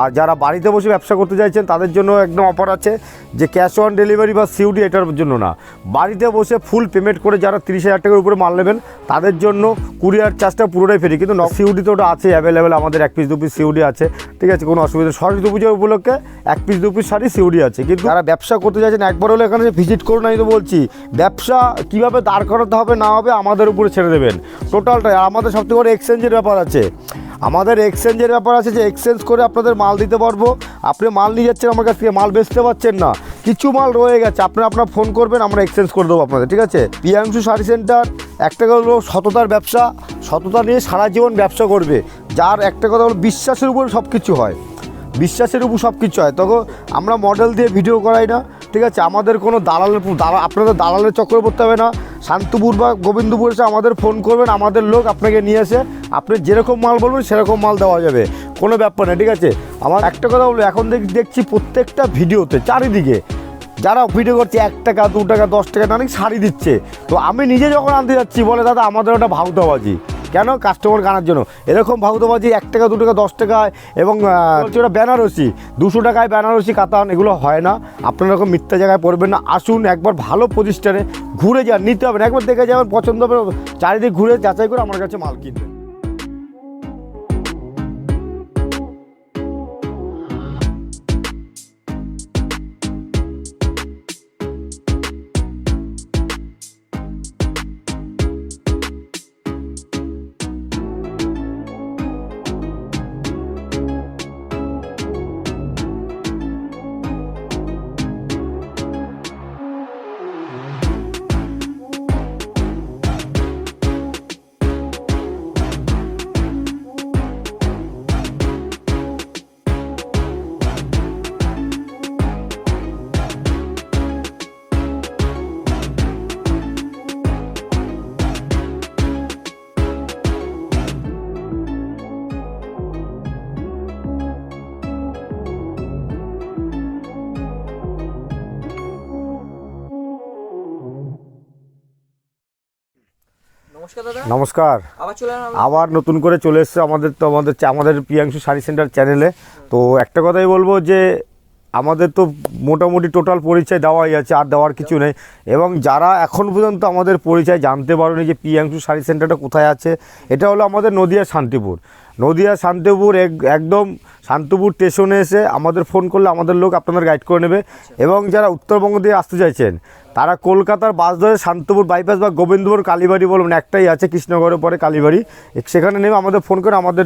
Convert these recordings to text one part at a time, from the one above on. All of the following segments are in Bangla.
আর যারা বাড়িতে বসে ব্যবসা করতে চাইছেন, তাদের জন্য একদম অফার আছে যে ক্যাশ অন ডেলিভারি বা সিউডি এটার জন্য না। বাড়িতে বসে ফুল পেমেন্ট করে যারা তিরিশ হাজার টাকার উপরে মাল নেবেন, তাদের জন্য কুরিয়ার চার্জটা পুরোটাই ফেরি কিন্তু সিউডি তো ওটা আছে অ্যাভেলেবেল আমাদের এক পিস দু পিস সিউডি আছে। ঠিক আছে, কোনো অসুবিধা। সরস্বতী পুজো উপলক্ষে এক পিস দু পিস শাড়ি সিউডি আছে। কিন্তু যারা ব্যবসা করতে চাইছেন, একবার হলে এখানে ভিজিট করুন, আমি তো বলছি। ব্যবসা কীভাবে দাঁড় করাতে হবে, না হবে, আমাদের উপরে ছেড়ে দেবেন। টোটালটাই আমাদের সবথেকে বড় এক্সচেঞ্জের ব্যাপার আছে। আমাদের এক্সচেঞ্জের ব্যাপার আছে যে এক্সচেঞ্জ করে আপনাদের মাল দিতে পারব। আপনি মাল নিয়ে যাচ্ছেন আমার কাছ থেকে, মাল বেচতে পারছেন না। কিছু মাল রয়ে গেছে, আপনি আপনার ফোন করবেন, আমরা এক্সচেঞ্জ করে দেবো আপনাদের, ঠিক আছে? পিয়াংশু শাড়ি সেন্টার একটা কথা হলো সততার ব্যবসা, সততা নিয়ে সারা জীবন ব্যবসা করবে। যার একটা কথা হলো বিশ্বাসের উপর সব কিছু হয়। বিশ্বাসের উপর সব কিছু হয়। তখন আমরা মডেল দিয়ে ভিডিও করাই না ঠিক আছে, আমাদের কোনো দালালের দালাল, আপনাদের দালালের চক্করে পড়তে হবে না। শান্তিপুর বা গোবিন্দপুর এসে আমাদের ফোন করবেন, আমাদের লোক আপনাকে নিয়ে এসে আপনি যেরকম মাল বলবেন সেরকম মাল দেওয়া যাবে, কোনো ব্যাপার না ঠিক আছে? আমার একটা কথা বলব, এখন দেখ, দেখছি প্রত্যেকটা ভিডিওতে, চারিদিকে, যারা ভিডিও করছে, এক টাকা, দু টাকা, দশ টাকা অনেক শাড়ি দিচ্ছে। তো আমি নিজে যখন আনতে যাচ্ছি, বলে, দাদা, আমাদের ওটা ভাউতাবাজি কেন কাস্টমার গানার জন্য? এরকম ভাবুতবাজি এক টাকা দু টাকা দশ টাকায় এবং ওটা বেনারসি দুশো টাকায় বেনারসি কাতান এগুলো হয় না। আপনারা এরকম মিথ্যা জায়গায় পড়বেন না। আসুন একবার ভালো প্রতিষ্ঠানে ঘুরে যান নিতে হবে না। একবার দেখে যাবেন পছন্দ হবে চারিদিক ঘুরে যাচাই করে আমার কাছে মাল কিনবেন। নমস্কার আবার নতুন করে চলে এসছে আমাদের তো আমাদের আমাদের প্রিয়াংশু শাড়ি সেন্টার চ্যানেলে। তো একটা কথাই বলব যে আমাদের তো মোটামুটি টোটাল পরিচয় দেওয়াই আছে আর দেওয়ার কিছু নেই। এবং যারা এখন পর্যন্ত আমাদের পরিচয় জানতে পারেনি যে প্রিয়াংশু শাড়ি সেন্টারটা কোথায় আছে এটা হলো আমাদের নদিয়া শান্তিপুর। নদিয়া শান্তিপুর এক- একদম শান্তিপুর স্টেশনে এসে আমাদের ফোন করলে আমাদের লোক আপনাদের গাইড করে নেবে। এবং যারা উত্তরবঙ্গ দিয়ে আসতে চাইছেন, তারা কলকাতার বাস ধরে শান্তিপুর বাইপাস বা গোবিন্দপুর কালীবাড়ি বলবেন একটাই আছে কৃষ্ণগড়ের পরে কালীবাড়ি। সেখানে নেমে আমাদের ফোন করে আমাদের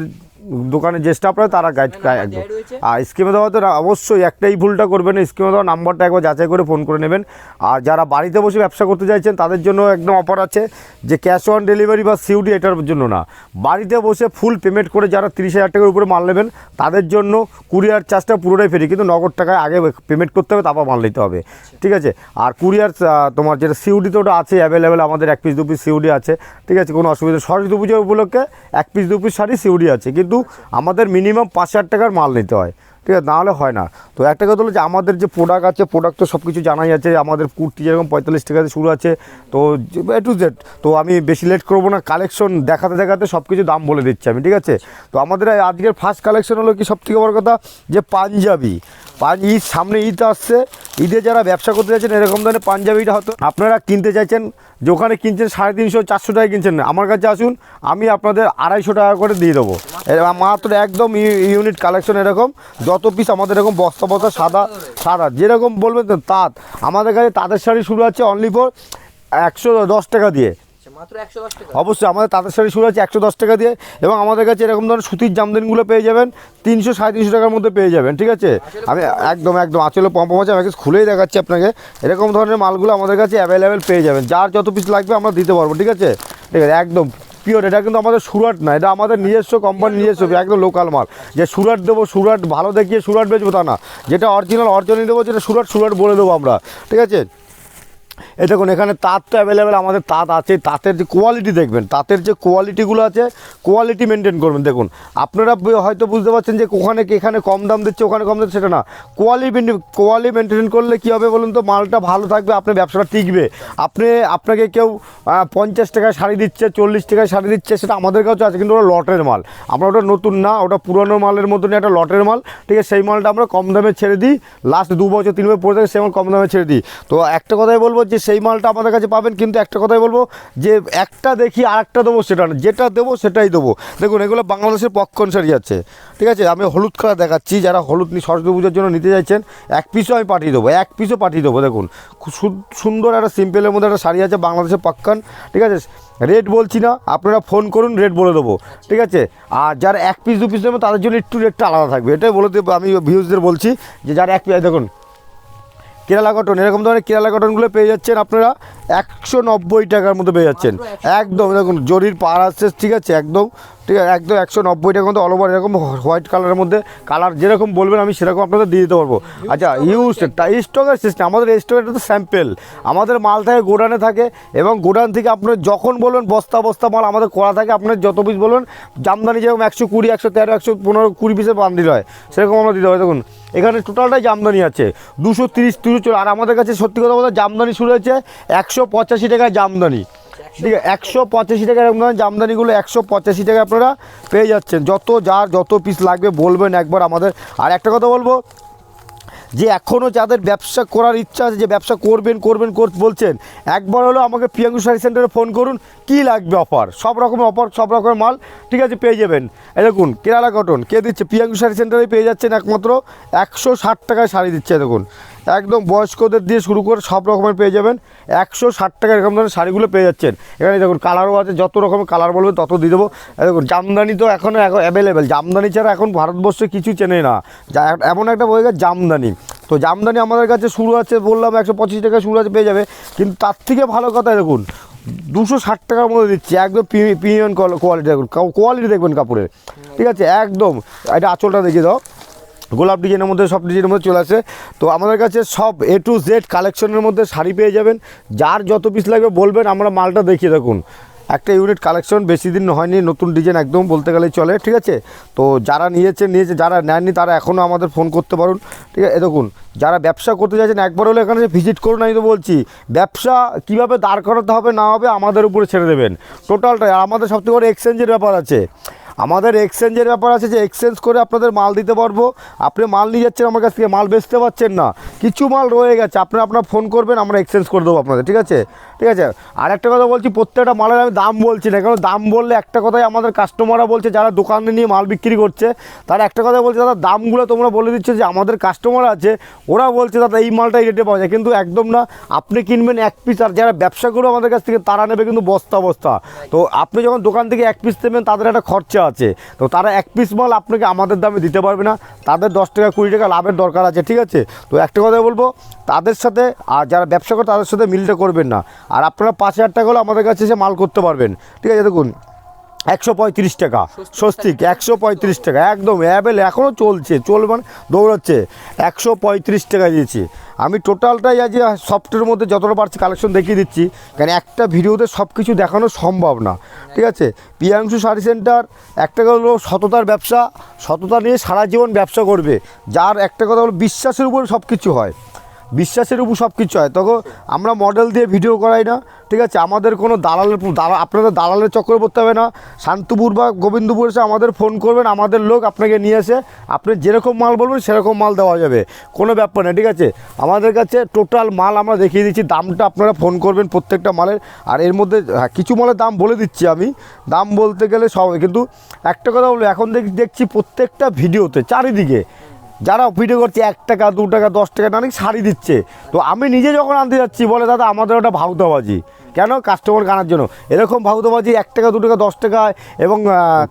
দোকানে যে স্টাফরা তারা গাইড একদম। আর স্কিমে দেওয়া তো অবশ্যই একটাই ভুলটা করবেন স্কিমে দেওয়া নাম্বারটা একবার যাচাই করে ফোন করে নেবেন। আর যারা বাড়িতে বসে ব্যবসা করতে চাইছেন তাদের জন্য একদম অফার আছে যে ক্যাশ অন ডেলিভারি বা সিউডি এটার জন্য না। বাড়িতে বসে ফুল পেমেন্ট করে যারা তিরিশ হাজার টাকার উপরে মাল নেবেন তাদের জন্য কুরিয়ার চার্জটা পুরোটাই ফেরি কিন্তু নগদ টাকায় আগে পেমেন্ট করতে হবে তারপর মাল নিতে হবে। ঠিক আছে? আর কুরিয়ার তোমার যেটা সিউডি তো ওটা আছে অ্যাভেলেবেল আমাদের এক পিস দু পিস সিউডি আছে। ঠিক আছে? কোনো অসুবিধা। সরস্বতী পুজো উপলক্ষে এক পিস দু পিস শাড়ি সিউডি আছে। কিন্তু আমাদের মিনিমাম পাঁচ হাজার টাকার মাল নিতে হয়। ঠিক আছে? নাহলে হয় না। তো একটা কথা হলো যে, আমাদের যে প্রোডাক্ট আছে প্রোডাক্ট তো সব কিছু জানাই আছে, আমাদের কুর্তি যেরকম পঁয়তাল্লিশ টাকা থেকে শুরু আছে, তো এ টু জেড তো আমি বেশি লেট করব না। কালেকশন দেখাতে দেখাতে সব কিছু দাম বলে দিচ্ছি আমি, ঠিক আছে? তো আমাদের আজকের ফার্স্ট কালেকশন হলো কি সব থেকে বড় কথা? যে পাঞ্জাবি। পাঞ্জ ঈদ সামনে ঈদ আসছে, ঈদে যারা ব্যবসা করতে চাইছেন এরকম ধরনের পাঞ্জাবিটা হয়তো আপনারা কিনতে চাইছেন যে ওখানে কিনছেন, সাড়ে তিনশো, চারশো টাকায় কিনছেন না। আমার কাছে আসুন, আমি আপনাদের আড়াইশো টাকা করে দিয়ে দেবো। মাত্র একদম ইউ- ইউনিট কালেকশন এরকম, যত পিস আমাদের এরকম বস্তা বস্তা সাদা সাদা, যেরকম বলবেন তাঁত। আমাদের কাছে তাঁতের শাড়ি শুরু আছে অনলি ফর একশো দশ টাকা দিয়ে। অবশ্যই আমাদের তাঁতের শাড়ি শুরু আছে একশো দশ টাকা দিয়ে এবং আমাদের কাছে এরকম ধরনের সুতির জামদানিগুলো পেয়ে যাবেন তিনশো সাড়ে তিনশো টাকার মধ্যে পেয়ে যাবেন ঠিক আছে? আমি একদম একদম আঁচলে পম্প আছে আমি খুলেই দেখাচ্ছি আপনাকে। এরকম ধরনের মালগুলো আমাদের কাছে অ্যাভেলেবেল পেয়ে যাবেন। যার যত পিস লাগবে আমরা দিতে পারব ঠিক আছে? ঠিক আছে একদম পিওর এটা কিন্তু আমাদের সুরাট না এটা আমাদের নিজস্ব কোম্পানি নিজস্ব একদম লোকাল মাল। যে সুরাট দেবো সুরাট ভালো দেখিয়ে সুরাট বেচবো তা না। যেটা অরিজিনাল অরিজিনাল দেবো যেটা সুরাট সুরাট বলে দেবো আমরা ঠিক আছে? এই দেখুন, এখানে তাঁত তো অ্যাভেলেবেল আমাদের তাঁত আছে। তাঁতের যে কোয়ালিটি দেখবেন, তাঁতের যে কোয়ালিটিগুলো আছে কোয়ালিটি মেনটেন করবেন। দেখুন, আপনারা হয়তো বুঝতে পারছেন যে ওখানে এখানে কম দাম দিচ্ছে, ওখানে কম দিচ্ছে, সেটা না। কোয়ালিটি কোয়ালিটি মেনটেন করলে কী হবে বলুন তো? মালটা ভালো থাকবে, আপনার ব্যবসাটা টিকবে। আপনি, আপনাকে কেউ পঞ্চাশ টাকায় শাড়ি দিচ্ছে, চল্লিশ টাকায় শাড়ি দিচ্ছে, সেটা আমাদের কাছে আছে, কিন্তু ওটা লটের মাল। আমরা ওটা নতুন না, ওটা পুরনো মালের মতনই একটা লটের মাল। ঠিক আছে, সেই মালটা আমরা কম দামে ছেড়ে দিই। লাস্ট দু বছর, তিন বছর পরে থেকে সেই মাল কম দামে ছেড়ে দিই। তো একটা কথাই বলব যে সেই মালটা আমাদের কাছে পাবেন, কিন্তু একটা কথাই বলব, যে একটা দেখি আর একটা দেবো সেটা না। যেটা দেবো সেটাই দেবো। দেখুন, এগুলো বাংলাদেশের পক্ষণ শাড়ি যাচ্ছে ঠিক আছে? আমি হলুদ কালার দেখাচ্ছি, যারা হলুদ সরস্বতী পুজোর জন্য নিতে চাইছেন এক পিসও আমি পাঠিয়ে দেবো, এক পিসও পাঠিয়ে দেবো। দেখুন সুন্দর একটা সিম্পলের মধ্যে একটা শাড়ি আছে বাংলাদেশের পক্ষণ ঠিক আছে? রেট বলছি না, আপনারা ফোন করুন, রেট বলে দেবো। ঠিক আছে? আর যারা এক পিস দু পিস নেবে, তাদের জন্য একটু রেটটা আলাদা থাকবে। এটাই বলে দেবো, আমি ভিউজদের বলছি, যে যারা এক পিস দেখুন কেরালা কটন এরকম ধরনের কেরালা কটনগুলো পেয়ে যাচ্ছেন আপনারা। একশো নব্বই টাকার মধ্যে পেয়ে যাচ্ছেন। একদম, দেখুন, জরির পার আসছে, ঠিক আছে, একদম, ঠিক আছে, একদম একশো নব্বই টাকার অল ওভার এরকম হোয়াইট কালারের মধ্যে কালার যেরকম বলবেন, আমি সেরকম আপনাদের দিয়ে দিতে পারব। আচ্ছা ইউজ স্টকের সিস্টেম আমাদের স্টকের তো স্যাম্পেল আমাদের মাল থাকে গোডানে থাকে, এবং গোডান থেকে আপনার যখন বলবেন, বস্তা বস্তা মাল আমাদের করা থাকে, আপনার যত পিস বলবেন, জামদানি যেরকম একশো কুড়ি, একশো তেরো, একশো পনেরো, কুড়ি পিসের বান্ডিল হয়, সেরকম আমরা দিতে পারি, দেখুন। এখানে টোটালটাই জামদানি আছে, দুশো তিরিশ তিরিশ আর আমাদের কাছে সত্যি কথা বলতে জামদানি শুরু হয়েছে একশো পঁচাশি টাকায় জামদানি। ঠিক আছে একশো পঁচাশি টাকার এরকম জামদানিগুলো একশো পঁচাশি টাকা আপনারা পেয়ে যাচ্ছেন। যত যার যত পিস লাগবে বলবেন একবার আমাদের। আর একটা কথা বলব যে এখনও যাদের ব্যবসা করার ইচ্ছা আছে যে ব্যবসা করবেন করবেন কর বলছেন একবার হলো আমাকে প্রিয়াঙ্কু শাড়ি সেন্টারে ফোন করুন কি লাগবে অফার? সব রকমের অফার সব রকমের মাল ঠিক আছে পেয়ে যাবেন। এই দেখুন কেরালা কটন কে দিচ্ছে? প্রিয়াঙ্কু শাড়ি সেন্টারে পেয়ে যাচ্ছেন একমাত্র একশো ষাট টাকায় শাড়ি দিচ্ছে দেখুন। একদম বয়স্কদের দিয়ে শুরু করে সব রকমের পেয়ে যাবেন। একশো ষাট টাকা এরকম ধরনের শাড়িগুলো পেয়ে যাচ্ছেন। এখানে দেখুন, কালারও আছে, যত রকমের কালার বলবেন তত দিয়ে দেবো। দেখুন, জামদানি তো এখনও অ্যাভেলেবেল জামদানি ছাড়া এখন ভারতবর্ষে কিছু চেনে না। এমন একটা বই গেছে জামদানি। তো জামদানি আমাদের কাছে শুরু আছে, বললাম একশো পঁচিশ টাকা শুরু আছে, পেয়ে যাবে। কিন্তু তার থেকে ভালো কথা দেখুন, দুশো ষাট টাকার মধ্যে দিচ্ছি, একদম প্রিমিয়াম কোয়ালিটি, দেখুন কোয়ালিটি দেখবেন কাপড়ের। ঠিক আছে, একদম, এটা আঁচলটা দেখিয়ে দাও। গোলাপ ডিজাইনের মধ্যে, সব ডিজাইনের মধ্যে চলে আসে। তো আমাদের কাছে সব এ টু জেড কালেকশনের মধ্যে শাড়ি পেয়ে যাবেন। যার যত পিস লাগবে বলবেন, আমরা মালটা দেখিয়ে দেখুন। একটা ইউনিট কালেকশন বেশি দিন হয়নি, নতুন ডিজাইন একদম বলতে গেলেই চলে, ঠিক আছে? তো যারা নিয়েছে নিয়েছে, যারা নেননি, তারা এখনও আমাদের ফোন করতে পারুন, ঠিক আছে? দেখুন, যারা ব্যবসা করতে চাইছেন, একবার হলে এখানে ভিজিট করুন, আমি তো বলছি, ব্যবসা কীভাবে দাঁড় করাতে হবে না হবে আমাদের উপরে ছেড়ে দেবেন। টোটালটাই আর আমাদের সবথেকে বড় এক্সচেঞ্জের ব্যাপার আছে। আমাদের এক্সচেঞ্জের ব্যাপার আছে যে এক্সচেঞ্জ করে আপনাদের মাল দিতে পারব। আপনি মাল নিয়ে যাচ্ছেন আমার কাছ থেকে, মাল বেচতে পারছেন না। কিছু মাল রয়ে গেছে, আপনি আপনার ফোন করবেন, আমরা এক্সচেঞ্জ করে দেবো আপনাদের, ঠিক আছে? ঠিক আছে? আর একটা কথা বলছি, প্রত্যেকটা মালের আমি দাম বলছি না কারণ দাম বললে একটা কথাই আমাদের কাস্টমাররা বলছে, যারা দোকানে নিয়ে মাল বিক্রি করছে, তারা একটা কথা বলছে, দাদা, দামগুলো তোমরা বলে দিচ্ছ যে আমাদের কাস্টমার আছে, ওরা বলছে, দাদা, এই মালটাই রেটে পাওয়া যায়। কিন্তু একদম না, আপনি কিনবেন এক পিস আর যারা ব্যবসা করবে আমাদের কাছ থেকে, তারা নেবে কিন্তু বস্তা বস্তা। তো আপনি যখন দোকান থেকে এক পিস নেবেন, তাদের একটা খরচা। আছে। তো তারা এক পিস মাল আপনাকে আমাদের দামে দিতে পারবে না। তাদের দশ টাকা, কুড়ি টাকা লাভের দরকার আছে, ঠিক আছে? তো একটা কথা বলব, তাদের সাথে আর যারা ব্যবসা করে তাদের সাথে মিলটা করবেন না। আর আপনারা পাঁচ হাজার টাকা হলে আমাদের কাছে এসে মাল করতে পারবেন। ঠিক আছে, দেখুন। একশো পঁয়ত্রিশ টাকা। স্বস্তিক, একশো পঁয়ত্রিশ টাকা। একদম অ্যাভেল এখনও চলছে চল মানে দৌড়াচ্ছে। একশো পঁয়ত্রিশ টাকা দিয়েছি। আমি টোটালটাই আজ সফটের মধ্যে যতটা পারছি কালেকশন দেখিয়ে দিচ্ছি। কারণ একটা ভিডিওতে সব কিছু দেখানো সম্ভব না। ঠিক আছে? পিয়াংশু শাড়ি সেন্টার একটা কথা হলো সততার ব্যবসা। সততা নিয়ে সারা জীবন ব্যবসা করবে। যার একটা কথা হলো বিশ্বাসের উপর সব কিছু হয়। বিশ্বাসের উপর সব কিছু হয়। তখন আমরা মডেল দিয়ে ভিডিও করাই না, ঠিক আছে? আমাদের কোনো দালালের দালাল আপনাদের দালালের চক্করে পড়তে হবে না। শান্তিপুর বা গোবিন্দপুর এসে আমাদের ফোন করবেন, আমাদের লোক আপনাকে নিয়ে এসে আপনি যেরকম মাল বলবেন, সেরকম মাল দেওয়া যাবে। কোনো ব্যাপার না ঠিক আছে? আমাদের কাছে টোটাল মাল আমরা দেখিয়ে দিচ্ছি, দামটা আপনারা ফোন করবেন প্রত্যেকটা মালের। আর এর মধ্যে হ্যাঁ কিছু মালের দাম বলে দিচ্ছি আমি। দাম বলতে গেলে সব, কিন্তু একটা কথা বলব, এখন দেখি, দেখছি প্রত্যেকটা ভিডিওতে চারিদিকে যারা ভিডিও করছে এক টাকা দু টাকা দশ টাকা অনেক শাড়ি দিচ্ছে। তো আমি নিজে যখন আনতে যাচ্ছি বলে দাদা আমাদের ওটা ভাউতাবাজি। কেন? কাস্টমার গানার জন্য। এরকম ভাউতাবাজি এক টাকা দু টাকা দশ টাকায় এবং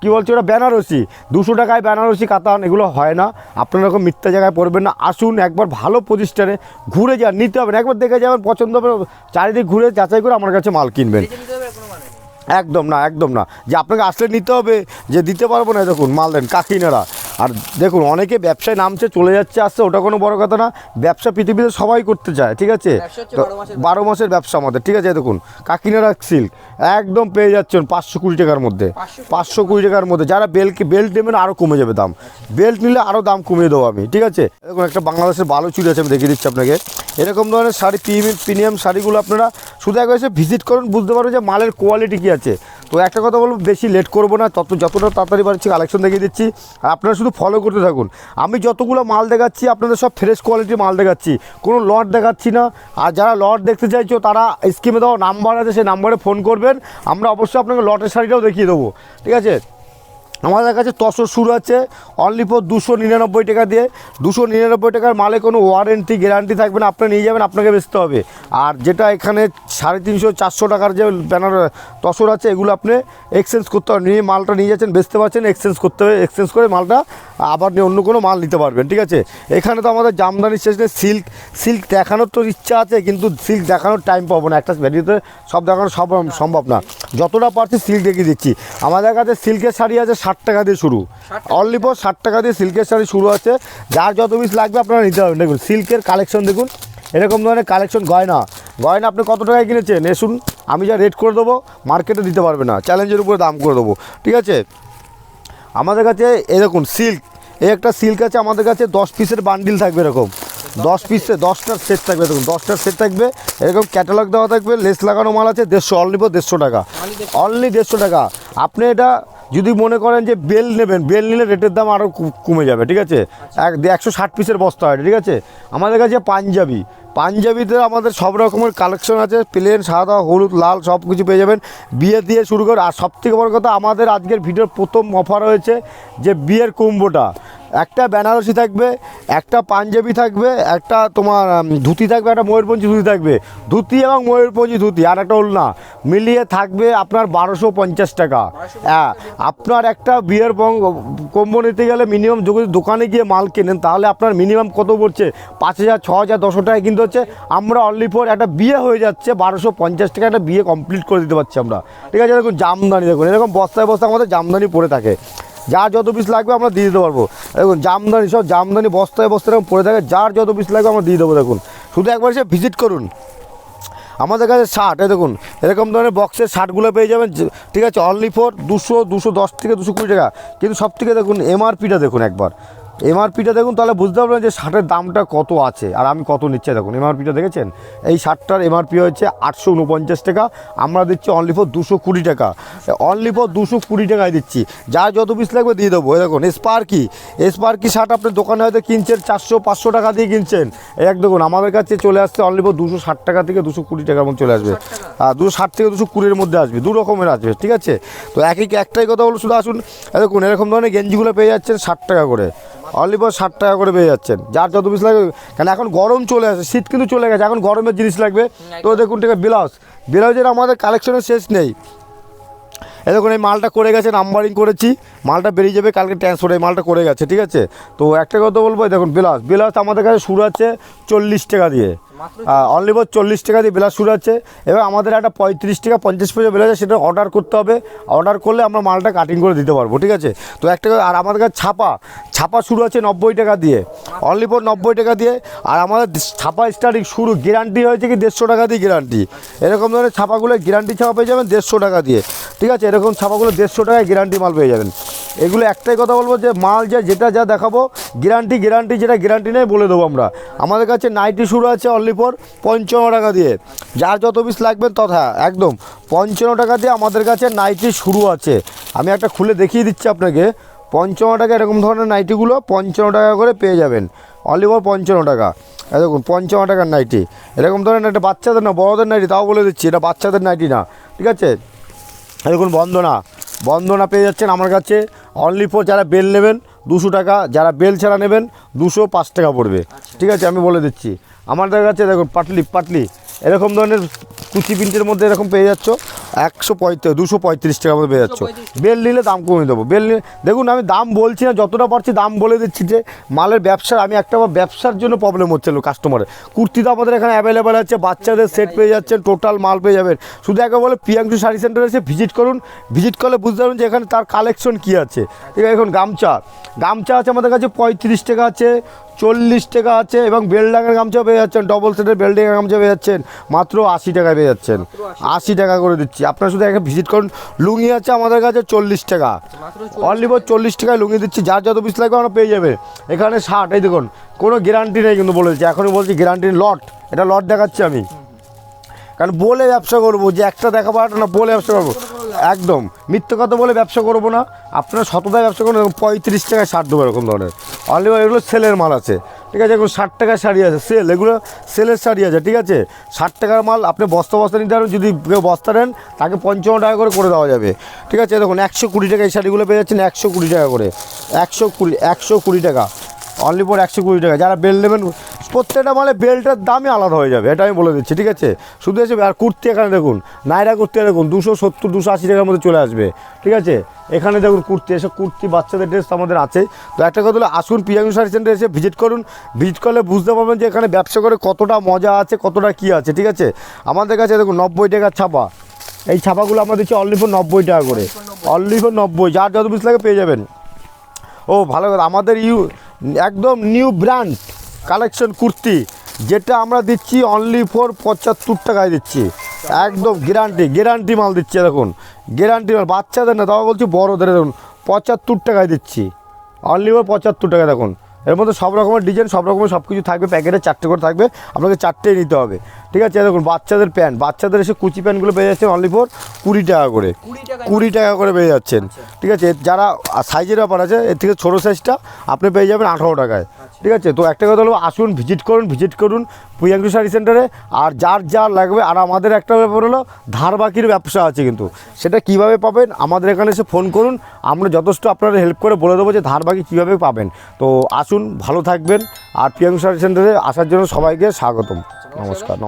কি বলছে ওটা? বেনারসি। দুশো টাকায় বেনারসি কাতান এগুলো হয় না। আপনারা এরকম মিথ্যা জায়গায় পড়বেন না। আসুন একবার ভালো প্রতিষ্ঠানে ঘুরে যান নিতে হবে না। একবার দেখে যাবেন পছন্দ হবে চারিদিক ঘুরে যাচাই করে আমার কাছে মাল কিনবেন। মানে। একদম না একদম না। যে আপনাকে আসলে নিতে হবে যে দিতে পারব না দেখুন মাল দেন কাকিনারা। আর দেখুন অনেকে ব্যবসায় নামছে চলে যাচ্ছে আসছে ওটা কোনো বড় কথা না। ব্যবসা পৃথিবীতে সবাই করতে চায় ঠিক আছে? তো বারো মাসের ব্যবসা। আমাদের ঠিক আছে? দেখুন কাকিনারা সিল্ক একদম পেয়ে যাচ্ছেন পাঁচশো কুড়ি টাকার মধ্যে। পাঁচশো কুড়ি। টাকার মধ্যে। যারা বেল্ট বেল্ট নেবেন আরও কমে যাবে দাম। বেল্ট নিলে আরও দাম কমিয়ে দেবো আমি ঠিক আছে? দেখুন একটা বাংলাদেশের ভালো চুড়ি আছে আমি দেখিয়ে দিচ্ছি আপনাকে। এরকম ধরনের শাড়ি প্রিমিয়াম প্রিমিয়াম শাড়িগুলো আপনারা শুধু একবার এসে ভিজিট করুন বুঝতে পারবেন যে মালের কোয়ালিটি কী আছে। তো একটা কথা বলব বেশি লেট করব না তত যতটা তাড়াতাড়ি পারছি কালেকশন দেখিয়ে দিচ্ছি। আর আপনারা শুধু ফলো করতে থাকুন। আমি যতগুলো মাল দেখাচ্ছি, আপনাদের সব ফ্রেশ কোয়ালিটির মাল দেখাচ্ছি। কোনো লট দেখাচ্ছি না। আর যারা লট দেখতে চাইছো, তারা স্কিমে দেওয়া নাম্বার আছে, সেই নাম্বারে ফোন করবেন। আমরা অবশ্যই আপনাকে লটের শাড়িটাও দেখিয়ে দেবো। ঠিক আছে? আমাদের কাছে তসর শুরু আছে। অনলি ফর দুশো নিরানব্বই টাকা দিয়ে। দুশো নিরানব্বই টাকার মালে কোনো ওয়ারেন্টি গ্যারান্টি থাকবে না। আপনি নিয়ে যাবেন, আপনাকে বেচতে হবে। আর যেটা এখানে সাড়ে তিনশো, চারশো টাকার যে ব্যানার তসর আছে, এগুলো আপনি এক্সচেঞ্জ করতে হবে। নিয়ে মালটা নিয়ে যাচ্ছেন, বেচতে পারছেন এক্সচেঞ্জ করতে হবে। এক্সচেঞ্জ করে মালটা আবার নিয়ে অন্য কোনো মাল নিতে পারবেন ঠিক আছে? এখানে তো আমাদের জামদানি স্টেশনে সিল্ক সিল্ক দেখানোর তো ইচ্ছা আছে কিন্তু সিল্ক দেখানোর টাইম পাবো না। একটা ভ্যালিতে সব দেখানো সব সম্ভব না। যতটা পারছি সিল্ক দেখিয়ে দিচ্ছি। আমাদের কাছে সিল্কের শাড়ি আছে ষাট টাকা দিয়ে শুরু। 60 অনলি ফর ষাট টাকা দিয়ে সিল্কের শাড়ি শুরু আছে। যার যত পিস লাগবে আপনারা নিতে পারবেন। দেখুন সিল্কের কালেকশন দেখুন। এরকম ধরনের কালেকশন গয়না। গয়না আপনি কত টাকায় কিনেছেন? এসুন আমি যা রেট করে দেবো মার্কেটে দিতে পারবে না। চ্যালেঞ্জের উপরে দাম করে দেবো। ঠিক আছে? আমাদের কাছে এরকম সিল্ক এই একটা সিল্ক আছে, আমাদের কাছে দশ পিসের বান্ডিল থাকবে এরকম। দশ পিসে দশটার সেট থাকবে, দেখুন দশটার সেট থাকবে। এরকম ক্যাটালগ দেওয়া থাকবে লেস লাগানো মাল আছে, দেড়শো অনলি ফর দেড়শো টাকা। অনলি দেড়শো টাকা। আপনি এটা যদি মনে করেন যে বেল নেবেন, বেল নিলে রেটের দাম আরও কমে যাবে, ঠিক আছে? এক, একশো ষাট পিসের বস্তা হয়, ঠিক আছে? আমাদের কাছে পাঞ্জাবি। পাঞ্জাবিতে আমাদের সব রকমের কালেকশন আছে প্লেন সাদা, হলুদ, লাল, সব কিছু পেয়ে যাবেন। বিয়ে দিয়ে শুরু করে আর সবথেকে বড় কথা, আমাদের আজকের ভিডিওর প্রথম অফার হয়েছে যে বিয়ের কুম্ভটা। একটা বেনারসি থাকবে, একটা পাঞ্জাবি থাকবে, একটা তোমার ধুতি থাকবে, একটা ময়ূরপঞ্চী ধুতি থাকবে। ধুতি এবং ময়ূরপঞ্চী ধুতি, আর একটা ওড়না। মিলিয়ে থাকবে আপনার বারোশো পঞ্চাশ টাকা। হ্যাঁ আপনার একটা বিয়ের কম্বো নিতে গেলে মিনিমাম যদি দোকানে গিয়ে মাল কেনেন, তাহলে আপনার মিনিমাম কত পড়ছে? পাঁচ হাজার ছ হাজার দশশো টাকা কিন্তু হচ্ছে। আমরা অনলি ফোর একটা বিয়ে হয়ে যাচ্ছে, বারোশো পঞ্চাশ টাকা একটা বিয়ে কমপ্লিট করে দিতে পারছি আমরা। ঠিক আছে, দেখুন, জামদানি, দেখুন, এরকম বস্তায় বস্তায় আমাদের জামদানি পড়ে থাকে। যার যত পিস লাগবে আমরা দিয়ে দিতে পারব। দেখুন, জামদানি সব জামদানি বস্তায় বস্তায় এরকম পড়ে থাকে, যার যত পিস লাগবে আমরা দিয়ে দেবো, দেখুন। শুধু একবার এসে ভিজিট করুন। আমাদের কাছে শার্ট এই দেখুন, এরকম ধরনের বক্সের শার্টগুলো পেয়ে যাবেন ঠিক আছে অনলি ফোর দুশো দুশো দশ থেকে দুশো কুড়ি টাকা। কিন্তু সব থেকে দেখুন এমআরপিটা দেখুন একবার। এমআরপিটা দেখুন তাহলে বুঝতে পারবেন যে শার্টের দামটা কত আছে আর আমি কত নিচ্ছে। দেখুন এমআরপিটা দেখেছেন? এই শার্টটার এমআরপি হচ্ছে আটশো উনপঞ্চাশ টাকা আমরা দিচ্ছি অনলি ফোর দুশো কুড়ি টাকা। অনলি ফোর দুশো কুড়ি টাকায় দিচ্ছি। যা যত পিস লাগবে দিয়ে দেবো। এই দেখুন স্পার্কি স্পার্কি শার্ট আপনি দোকানে হয়তো কিনছেন চারশো পাঁচশো টাকা দিয়ে কিনছেন। এক দেখুন আমাদের কাছে চলে আসছে অনলি ফোর দুশো ষাট টাকা থেকে দুশো কুড়ি টাকার মধ্যে চলে আসবে। আর দুশো ষাট থেকে দুশো কুড়ির মধ্যে আসবে দু রকমের আসবে ঠিক আছে? তো একই একটাই কথা বলো শুধু আসুন। এই দেখুন এরকম ধরনের গেঞ্জিগুলো পেয়ে যাচ্ছেন ষাট টাকা করে। অনলি ফর ষাট টাকা করে পেয়ে যাচ্ছেন। যার যত পিস লাগবে কেন এখন গরম চলে আসে শীত কিন্তু চলে গেছে এখন গরমের জিনিস লাগবে। তো দেখুন ঠিক আছে ব্লাউজ। ব্লাউজের আমাদের কালেকশনের শেষ নেই। এই দেখুন এই মালটা করে গেছে নাম্বারিং করেছি। মালটা বেরিয়ে যাবে কালকে ট্রান্সফার এই মালটা করে গেছে ঠিক আছে? তো একটা কথা বলব দেখুন ব্লাউজ ব্লাউজ আমাদের কাছে শুরু আছে চল্লিশ টাকা দিয়ে। অনলি ফর চল্লিশ টাকা দিয়ে ব্লাউজ শুরু আছে। এবার আমাদের একটা পঁয়ত্রিশ টাকা পঞ্চাশ পয়সা আছে সেটা অর্ডার করতে হবে। অর্ডার করলে আমরা মালটা কাটিং করে দিতে পারব ঠিক আছে? তো একটা কথা- আর আমাদের কাছে ছাপা ছাপা শুরু আছে নব্বই টাকা দিয়ে। অনলি ফর নব্বই টাকা দিয়ে। আর আমাদের ছাপা স্টার্টিং শুরু গ্যারান্টি হয়েছে কি দেড়শো টাকা দিয়ে গ্যারান্টি এরকম ধরনের ছাপাগুলো গ্যারান্টি ছাপা পেয়ে যাবেন দেড়শো টাকা দিয়ে ঠিক আছে? এরকম ছাপাগুলো দেড়শো টাকায় গ্যারান্টি মাল পেয়ে যাবেন। এগুলো একটাই কথা বলব যে, মাল যা, যেটা যা দেখাবো গ্যারান্টি গ্যারান্টি যেটা গ্যারান্টি নেই বলে দেবো আমরা। আমাদের কাছে নাইটি শুরু আছে অনলি ফর পঞ্চান্ন টাকা দিয়ে। যার যত পিস লাগবেন তথা, একদম পঞ্চান্ন টাকা দিয়ে আমাদের কাছে নাইটি শুরু আছে। আমি একটা খুলে দেখিয়ে দিচ্ছি আপনাকে। পঞ্চান্ন টাকা এরকম ধরনের নাইটিগুলো পঞ্চান্ন টাকা করে পেয়ে যাবেন। অনলি ফর পঞ্চান্ন টাকা। দেখুন, পঞ্চান্ন টাকার নাইটি এরকম ধরনের একটা বাচ্চাদের না, বড়দের নাইটি তাও বলে দিচ্ছি, এটা বাচ্চাদের নাইটি না। ঠিক আছে? দেখুন, বন্দনা। বন্দনা পেয়ে যাচ্ছেন আমার কাছে। অনলি ফর যারা বেল নেবেন, দুশো টাকা, যারা বেল ছাড়া নেবেন, দুশো পাঁচ টাকা পড়বে। ঠিক আছে, আমি বলে দিচ্ছি। আমাদের কাছে দেখুন, পাটলি পাটলি। এরকম ধরনের কুচি প্রিন্টের মধ্যে এরকম পেয়ে যাচ্ছ। একশো পঁয়ত্রিশ দুশো পঁয়ত্রিশ টাকার মধ্যে পেয়ে যাচ্ছ। বেল নিলে দাম কমিয়ে দেবো। বেল নিলে দেখুন আমি দাম বলছি না যতটা পারছি দাম বলে দিচ্ছি যে মালের ব্যবসার আমি একটা ব্যবসার জন্য প্রবলেম হচ্ছে কাস্টমারের কুর্তি তো আমাদের এখানে অ্যাভেলেবেল আছে বাচ্চাদের সেট পেয়ে যাচ্ছেন টোটাল মাল পেয়ে যাবেন। শুধু একে বলে প্রিয়াঙ্কু শাড়ি সেন্টারে এসে ভিজিট করুন। ভিজিট করলে বুঝতে পারবেন যে এখানে তার কালেকশন কী আছে। ঠিক আছে এখন গামছা। গামছা আছে আমাদের কাছে পঁয়ত্রিশ টাকা আছে চল্লিশ টাকা আছে এবং বেলডাঙের গামছা পেয়ে যাচ্ছেন। ডবল সেটের বেলডাঙের গামছা পেয়ে যাচ্ছেন। মাত্র আশি টাকায় পেয়ে যাচ্ছেন। আশি টাকা। করে দিচ্ছি। আপনারা শুধু একটা ভিজিট করুন। লুঙ্গি আছে আমাদের কাছে চল্লিশ টাকা। অনলি ফর চল্লিশ টাকায় লুঙ্গি দিচ্ছি। যার যত পিস লাগবে আমরা পেয়ে যাবে। এখানে ষাট এই দেখুন কোনো গ্যারান্টি নেই কিন্তু বলেছি। এখনই বলছি গ্যারান্টি লট এটা লট দেখাচ্ছি আমি। কারণ বলে ব্যবসা করব যে একটা দেখাবো না বলে ব্যবসা করব। একদম। মিথ্যে কথা বলে ব্যবসা করব না। আপনারা শততায় ব্যবসা করুন এরকম পঁয়ত্রিশ টাকায় ষাট দেবো এরকম ধরনের। অনলি এগুলো সেলের মাল আছে। ঠিক আছে এখন ষাট টাকার শাড়ি আছে। সেল এগুলো সেলের শাড়ি আছে, ঠিক আছে? ষাট টাকার মাল আপনি বস্তা বস্তা নিতে পারেন যদি কেউ বস্তা নেন, তাকে পঞ্চান্ন টাকা করে করে দেওয়া যাবে। ঠিক আছে, দেখুন, একশো কুড়ি টাকা এই শাড়িগুলো পেয়ে যাচ্ছেন একশো কুড়ি টাকা করে। একশো কুড়ি একশো কুড়ি টাকা। অনলি ফর একশো কুড়ি টাকা। যারা বেল নেবেন, প্রত্যেকটা মালে বেল্টের দামই আলাদা হয়ে যাবে, এটা আমি বলে দিচ্ছি, ঠিক আছে? শুধু এসে আর কুর্তি এখানে দেখুন, নাইরা কুর্তি দেখুন, দুশো সত্তর, দুশো আশি টাকার মধ্যে চলে আসবে, ঠিক আছে? এখানে দেখুন কুর্তি, এসব কুর্তি, বাচ্চাদের ড্রেস আমাদের আছে। তো একটা কথা হলো আসুন পিয়াঙ্গু শাড়ি সেন্টারে এসে ভিজিট করুন। ভিজিট করলে বুঝতে পারবেন যে এখানে ব্যবসা করে কতটা মজা আছে, কতটা কী আছে, ঠিক আছে? আমাদের কাছে দেখুন নব্বই টাকার ছাপা। এই ছাপাগুলো আমরা দিচ্ছি অনলি নব্বই টাকা করে। অনলি নব্বই, যার যত পিস লাগে পেয়ে যাবেন। ও, ভালো কথা। আমাদের ইউ একদম নিউ ব্র্যান্ড কালেকশন কুর্তি, যেটা আমরা দিচ্ছি অনলি ফোর পঁচাত্তর টাকায় দিচ্ছি। একদম গ্যারান্টি গ্যারান্টি মাল দিচ্ছে, দেখুন। গ্যারান্টি মাল, বাচ্চাদের না, তাও বলছি বড়োদের, দেখুন, পঁচাত্তর টাকায় দিচ্ছি। অনলি ফোর পঁচাত্তর টাকা দেখুন। এর মধ্যে সব রকমের ডিজাইন সব রকমের সব কিছু থাকবে প্যাকেটে চারটে করে থাকবে। আপনাকে চারটেই নিতে হবে। ঠিক আছে? দেখুন বাচ্চাদের প্যান্ট বাচ্চাদের এসে কুচি প্যান্টগুলো পেয়ে যাচ্ছে অনলি ফোর কুড়ি টাকা করে। কুড়ি টাকা কুড়ি টাকা করে পেয়ে যাচ্ছেন। ঠিক আছে? যারা সাইজের ব্যাপার আছে এর থেকে ছোটো সাইজটা আপনি পেয়ে যাবেন আঠারো টাকায়। ঠিক আছে, তো একটা কথা বলব, আসুন ভিজিট করুন ভিজিট করুন প্রিয়াঙ্কু শাড়ি সেন্টারে আর যার যা লাগবে, আর আমাদের একটা ব্যাপার হলো, ধার বাকির ব্যবসা আছে কিন্তু। সেটা কীভাবে পাবেন, আমাদের এখানে এসে ফোন করুন। আমরা যথেষ্ট আপনারা হেল্প করে বলে দেবো যে ধার বাকি কীভাবে পাবেন। তো আসুন, ভালো থাকবেন। আর প্রিয়াঙ্কু শাড়ি সেন্টারে আসার জন্য সবাইকে স্বাগতম। নমস্কার